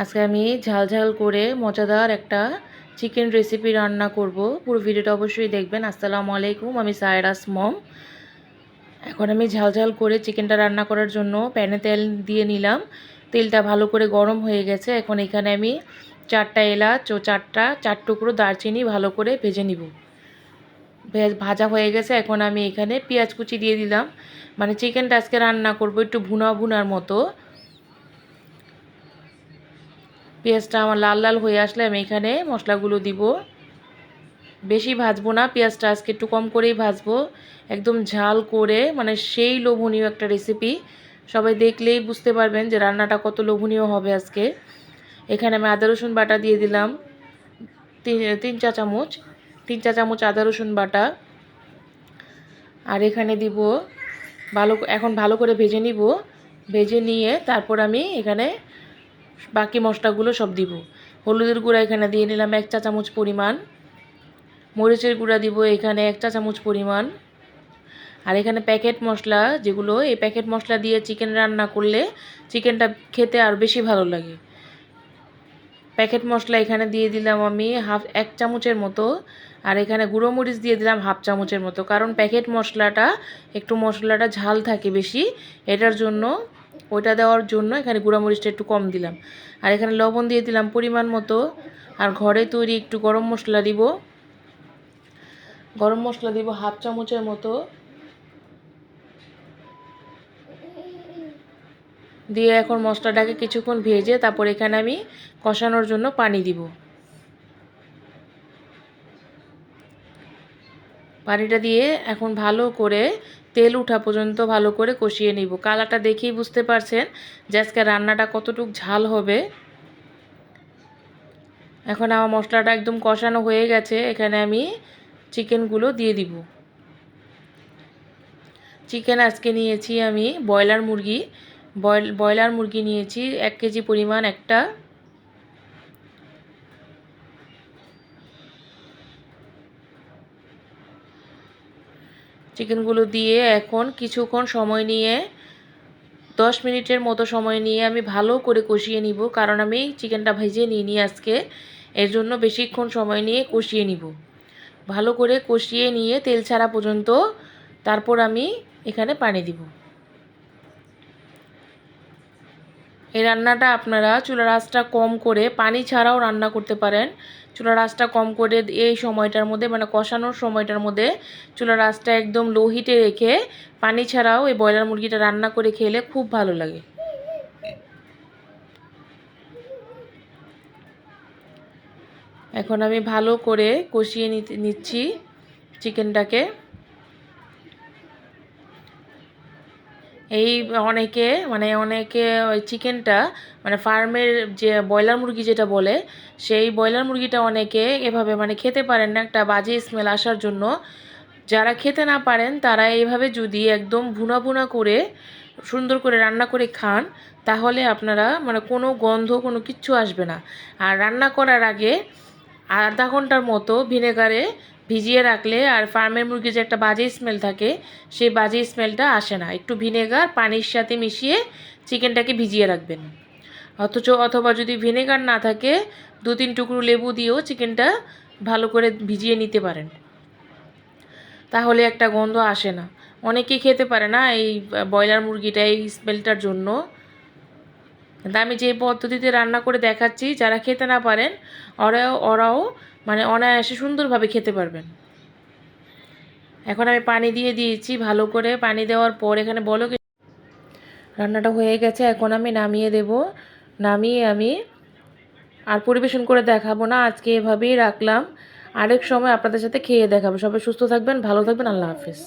আজকে আমি ঝাল ঝাল করে মজাদার একটা চিকেন রেসিপি রান্না করব। পুরো ভিডিওটা অবশ্যই দেখবেন। আসসালামু আলাইকুম, আমি সায়রাস মম। এখন আমি ঝাল ঝাল করে চিকেনটা রান্না করার জন্য প্যানে তেল দিয়ে নিলাম। তেলটা ভালো করে গরম হয়ে গেছে। এখন এখানে আমি চারটা এলাচ ও চারটা, চার টুকরো দারচিনি ভালো করে ভেজে নিব। ভেজ হয়ে গেছে। এখন আমি এখানে পেঁয়াজ কুচি দিয়ে দিলাম। মানে চিকেনটা আজকে রান্না করব একটু ভুনা ভুনার মতো। পেঁয়াজটা আমার লাল লাল হয়ে আসলে আমি এখানে মশলাগুলো দিব। বেশি ভাজবো না, পেঁয়াজটা আজকে একটু কম করেই ভাজবো। একদম ঝাল করে মানে সেই লোভনীয় একটা রেসিপি সবাই দেখলেই বুঝতে পারবেন যে রান্নাটা কত লোভনীয় হবে আজকে। এখানে আমি আদা, রসুন বাটা দিয়ে দিলাম। তিন চা চামচ, তিন চা চামচ আদা, রসুন বাটা। আর এখানে দিব ভালো, এখন ভালো করে ভেজে নিব। ভেজে নিয়ে তারপর আমি এখানে বাকি মশলাগুলো সব দিব। হলুদের গুঁড়া এখানে দিয়ে নিলাম এক চা চামচ পরিমাণ। মরিচের গুঁড়া দিব এখানে এক চা চামচ পরিমাণ। আর এখানে প্যাকেট মশলা যেগুলো, এই প্যাকেট মশলা দিয়ে চিকেন রান্না করলে চিকেনটা খেতে আর বেশি ভালো লাগে। প্যাকেট মশলা এখানে দিয়ে দিলাম আমি হাফ, এক চামচের মতো। আর এখানে গুঁড়ো মরিচ দিয়ে দিলাম হাফ চামচের মতো। কারণ প্যাকেট মশলাটা, একটু মশলাটা ঝাল থাকে বেশি, এটার জন্য ওইটা দেওয়ার জন্য এখানে গুঁড়ামরিচটা একটু কম দিলাম। আর এখানে লবণ দিয়ে দিলাম পরিমাণ মতো। আর ঘরে তৈরি একটু গরম মশলা দিব। গরম মশলা দিব হাফ চামচের মতো। দিয়ে এখন মশলাটাকে কিছুক্ষণ ভেজে তারপর এখানে আমি কষানোর জন্য পানি দিব। পানিটা দিয়ে এখন ভালো করে তেল উঠা পর্যন্ত ভালো করে কষিয়ে নিব। কালারটা দেখেই বুঝতে পারছেন যে আজকে রান্নাটা কতটুক ঝাল হবে। এখন আমার মশলাটা একদম কষানো হয়ে গেছে। এখানে আমি চিকেনগুলো দিয়ে দিব। চিকেন আজকে নিয়েছি আমি ব্রয়লার মুরগি। ব্রয়লার মুরগি নিয়েছি এক কেজি পরিমাণ একটা। চিকেনগুলো দিয়ে এখন কিছুক্ষণ সময় নিয়ে, দশ মিনিটের মতো সময় নিয়ে আমি ভালো করে কষিয়ে নিব, কারণ আমি চিকেনটা ভেজে নিইনি আজকে, এর জন্য বেশিক্ষণ সময় নিয়ে কষিয়ে নিব। ভালো করে কষিয়ে নিয়ে তেল ছাড়া পর্যন্ত তারপর আমি এখানে পানি দিব। এই রান্নাটা আপনারা চুলার আঁচটা কম করে পানি ছাড়াও রান্না করতে পারেন। চুলার আঁচটা কম করে এই সময়টার মধ্যে মানে কষানোর সময়টার মধ্যে চুলার আঁচটা একদম লো হিটে রেখে পানি ছাড়াও এই ব্রয়লার মুরগিটা রান্না করে খেলে খুব ভালো লাগে। এখন আমি ভালো করে কষিয়ে নিচ্ছি চিকেনটাকে। এই অনেকে মানে অনেকে ওই চিকেনটা মানে ফার্মের যে ব্রয়লার মুরগি যেটা বলে, সেই ব্রয়লার মুরগিটা অনেকে এভাবে মানে খেতে পারেন না, একটা বাজে স্মেল আসার জন্য। যারা খেতে না পারেন, তারা এইভাবে যদি একদম ভুনা ভুনা করে, সুন্দর করে রান্না করে খান, তাহলে আপনারা মানে কোনো গন্ধ, কোনো কিচ্ছু আসবে না। আর রান্না করার আগে আধা ঘণ্টার মতো ভিনেগারে ভিজিয়ে রাখলে আর ফার্মের মুরগির যে একটা বাজে স্মেল থাকে, সেই বাজে স্মেলটা আসে না। একটু ভিনেগার, পানির সাথে মিশিয়ে চিকেনটাকে ভিজিয়ে রাখবেন। অথচ অথবা যদি ভিনেগার না থাকে দু তিন টুকরো লেবু দিয়েও চিকেনটা ভালো করে ভিজিয়ে নিতে পারেন। তাহলে একটা গন্ধ আসে না। অনেকেই খেতে পারে না এই ব্রয়লার মুরগিটা এই স্মেলটার জন্য। আমি যে পদ্ধতিতে রান্না করে দেখাচ্ছি, যারা খেতে না পারেন, ওরাও ওরাও মানে অনায়াসে সুন্দরভাবে খেতে পারবেন। এখন আমি পানি দিয়ে দিয়েছি ভালো করে। পানি দেওয়ার পর এখানে বলো কি রান্নাটা হয়ে গেছে, এখন আমি নামিয়ে দেব। নামিয়ে আমি আর পরিবেশন করে দেখাবো না, আজকে এভাবেই রাখলাম। আরেক সময় আপনাদের সাথে খেয়ে দেখাবো। সবাই সুস্থ থাকবেন, ভালো থাকবেন, আল্লাহ হাফিজ।